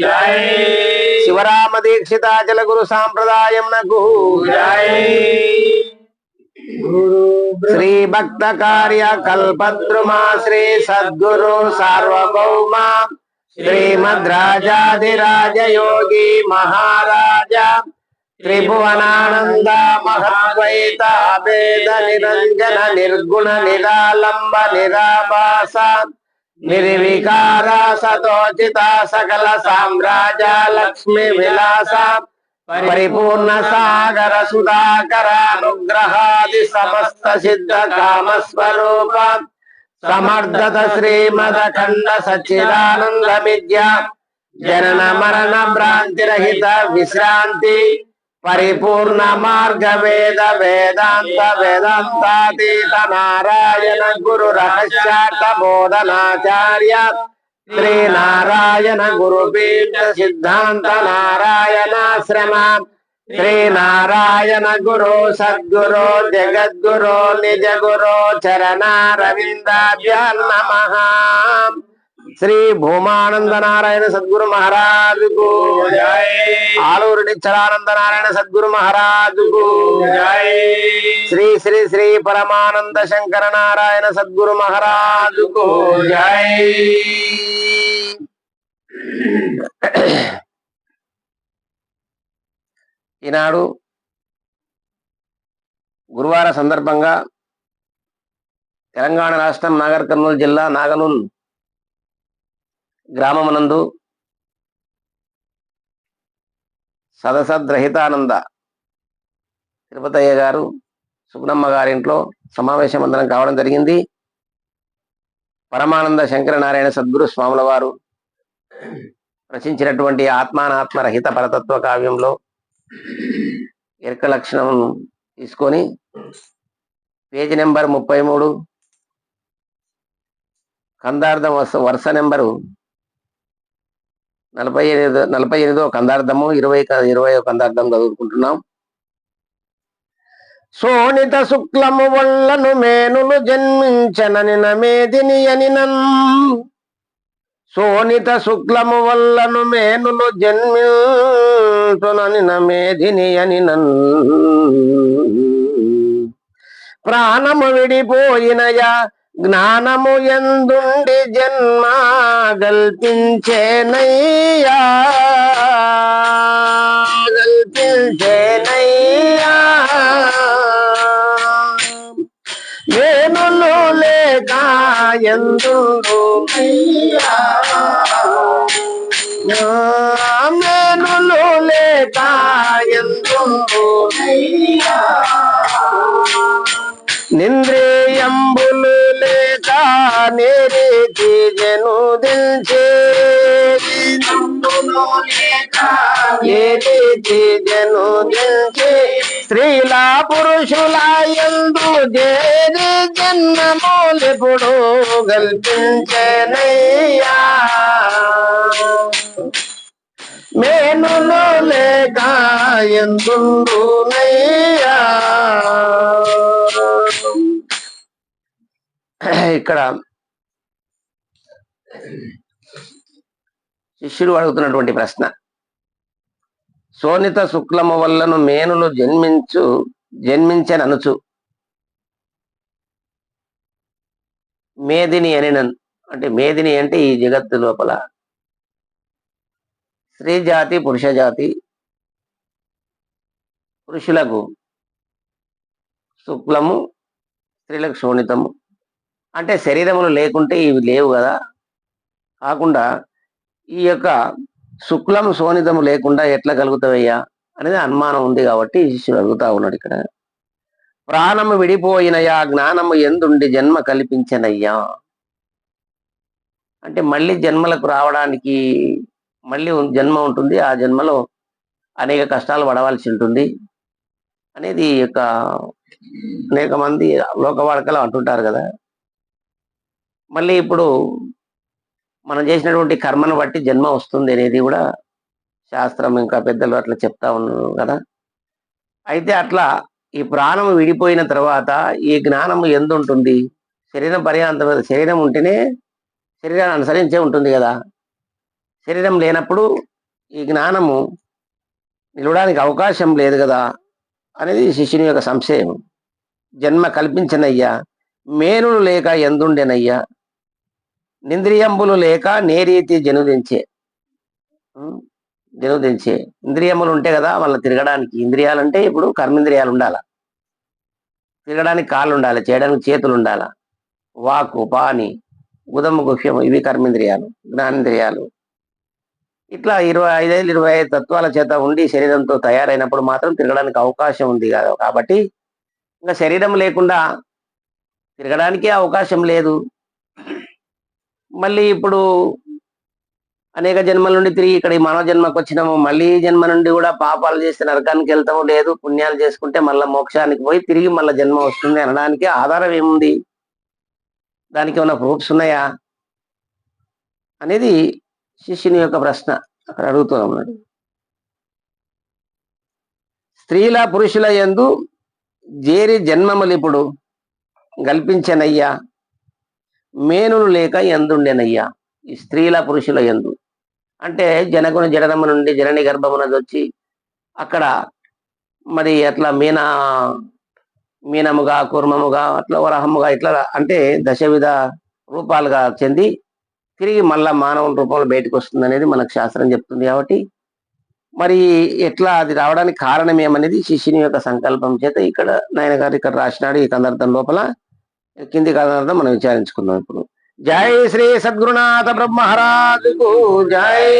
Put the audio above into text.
జై. శివరామ దీక్షితాచల గురు సాంప్రదాయమునకు. శ్రీ భక్త కార్య కల్పద్రుమా శ్రీ సద్గురు సార్వభౌమ శ్రీమద్ రాజాధిరాజ యోగి మహారాజ త్రిభువనానంద మహాద్వైత భేద నిరంజన నిర్గుణ నిరాలంబ నిరాభాస నిర్వికార సతోచిత సకల సామ్రాజ లక్ష్మి విలాస పరిపూర్ణ సాగర సుధాకర అనుగ్రహాది సమస్త సిద్ధ కామ స్వరూప సమర్థత శ్రీమద ఖండ సచ్చిదానంద విద్య జనన మరణ భ్రాంతి రహిత విశ్రాంతి పరిపూర్ణ మార్గ వేద వేదాంత వేదాంతాతీత నారాయణ గురు రహస్యార్థ బోధనాచార్య శ్రీ నారాయణ గురుపీఠ సిద్ధాంత నారాయణాశ్రమ శ్రీ నారాయణ గురు సద్గురు జగద్గురు నిజ గురు చరణారవిందాభ్యాం నమ శ్రీ భూమానంద నారాయణ సద్గురు మహారాజుకు. ఆలూరు నిచ్చలానంద నారాయణ సద్గురు మహారాజుకు. శ్రీ శ్రీ శ్రీ పరమానంద శంకర నారాయణ సద్గురు మహారాజుకు. ఈనాడు గురువార సందర్భంగా తెలంగాణ రాష్ట్రం నాగర్ కర్నూలు జిల్లా నాగనూల్ గ్రామమునందు సదసద్రహితానంద తిరుపతయ్య గారు సుగుణమ్మ గారింట్లో సమావేశమందరం కావడం జరిగింది. పరమానంద శంకర నారాయణ సద్గురు స్వాముల వారు రచించినటువంటి ఆత్మానాత్మ రహిత పరతత్వ కావ్యంలో ఎరక లక్షణం తీసుకొని పేజీ నెంబర్ ముప్పై మూడు కందార్థం వరుస నెంబరు నలభై ఎనిమిదో నలభై ఎనిమిదో కందార్థము ఇరవై ఇరవై ఇరవై కందార్థం చదువుకుంటున్నాం. శోణిత శుక్లము వల్లను మేనులు జన్మించనని నమేదిని అని శోణిత శుక్లము వల్లను మేనులు జన్మించునని నమేదిని అనినన్ ప్రాణము విడిపోయినయా జ్ఞానము ఎందుండి జన్మ గల్పించేనయ్యా గల్పించేనయ్యా వేణులు లేక ఎందు మేనులు లేక ఎందు నింద్రియంబులు లేక నేరేటి జను దిల్చే. ఏటి జను దిల్చే? స్త్రీల పురుషుల ఎందు జేరి జన్మమూలిపుడు కల్పించనయ్యా. మేనులో లేక ఎందునయ్యా ఇక్కడ శిష్యుడు అడుగుతున్నటువంటి ప్రశ్న. సోనిత శుక్లము వల్లను మేనులు జన్మించు జన్మించననుచు. మేదిని అనినన్ అంటే మేదిని అంటే ఈ జగత్తు లోపల. స్త్రీ జాతి పురుష జాతి పురుషులకు శుక్లము స్త్రీలకు శోణితము. అంటే శరీరములు లేకుంటే ఇవి లేవు కదా. కాకుండా ఈ యొక్క శుక్లం శోనితము లేకుండా ఎట్లా కలుగుతావయ్యా? అనేది అనుమానం ఉంది కాబట్టి శిష్యుడు అడుగుతా ఉన్నాడు ఇక్కడ. ప్రాణము విడిపోయినయా? జ్ఞానము ఎందుండి జన్మ కల్పించనయ్యా? అంటే మళ్ళీ జన్మలకు రావడానికి మళ్ళీ జన్మ ఉంటుంది. ఆ జన్మలో అనేక కష్టాలు పడవలసి ఉంటుంది అనేది ఈ యొక్క అనేక మంది లోకవాడకలు అంటుంటారు కదా. మళ్ళీ ఇప్పుడు మనం చేసినటువంటి కర్మను బట్టి జన్మ వస్తుంది అనేది కూడా శాస్త్రం ఇంకా పెద్దలు అట్లా చెప్తా ఉన్నారు కదా. అయితే అట్లా ఈ ప్రాణం విడిపోయిన తర్వాత ఈ జ్ఞానము ఎందుంటుంది? శరీరం పర్యాంతం శరీరం ఉంటేనే శరీరాన్ని అనుసరించే ఉంటుంది కదా. శరీరం లేనప్పుడు ఈ జ్ఞానము నిలవడానికి అవకాశం లేదు కదా అనేది శిష్యుని యొక్క సంశయం. జన్మ కల్పించనయ్యా మేనులు లేక ఎందుండెనయ్యా? నింద్రియంబులు లేక నేరీతి జనుదించే. జనుదించే. ఇంద్రియములు ఉంటే కదా వాళ్ళ తిరగడానికి. ఇంద్రియాలు అంటే ఇప్పుడు కర్మేంద్రియాలు ఉండాల తిరగడానికి కాళ్ళు ఉండాలి చేయడానికి చేతులు ఉండాల వాకు పాని ఉదమ గుహ్యము ఇవి కర్మేంద్రియాలు జ్ఞానేంద్రియాలు. ఇట్లా ఇరవై ఐదేళ్ళు ఇరవై ఐదు తత్వాల చేత ఉండి శరీరంతో తయారైనప్పుడు మాత్రం తిరగడానికి అవకాశం ఉంది కదా కాబట్టి ఇంకా శరీరం లేకుండా తిరగడానికి అవకాశం లేదు. మళ్ళీ ఇప్పుడు అనేక జన్మల నుండి తిరిగి ఇక్కడ ఈ మానవ జన్మకు వచ్చినాము. మళ్ళీ జన్మ నుండి కూడా పాపాలు చేస్తే నరకానికి వెళ్తాము. లేదు పుణ్యాలు చేసుకుంటే మళ్ళీ మోక్షానికి పోయి తిరిగి మళ్ళీ జన్మ వస్తుంది అనడానికి ఆధారం ఏముంది? దానికి ఏమైనా ప్రూఫ్స్ ఉన్నాయా? అనేది శిష్యుని యొక్క ప్రశ్న. అక్కడ అడుగుతూ స్త్రీల పురుషుల యందు జేరి జన్మములిప్పుడు గల్పించనయ్యా మేనులు లేక ఎందుండెనయ్యా. ఈ స్త్రీల పురుషుల యందు అంటే జనకుని జడదమ్మ నుండి జనని గర్భమునది వచ్చి అక్కడ మరి అట్లా మీన మీనముగా కూర్మముగా అట్లా వరహముగా ఇట్లా అంటే దశవిధ రూపాలుగా చెంది తిరిగి మళ్ళా మానవుని రూపంలో బయటకు వస్తుంది అనేది మనకు శాస్త్రం చెప్తుంది కాబట్టి. మరి ఎట్లా అది రావడానికి కారణం ఏమనేది శిష్యుని యొక్క సంకల్పం చేత ఇక్కడ నాయన గారు ఇక్కడ రాసినాడు ఈ కందర్థం లోపల. కింది కథనార్థం మనం విచారించుకుందాం ఇప్పుడు. జై శ్రీ సద్గురునాథ బ్రహ్మహరాజుకు జై.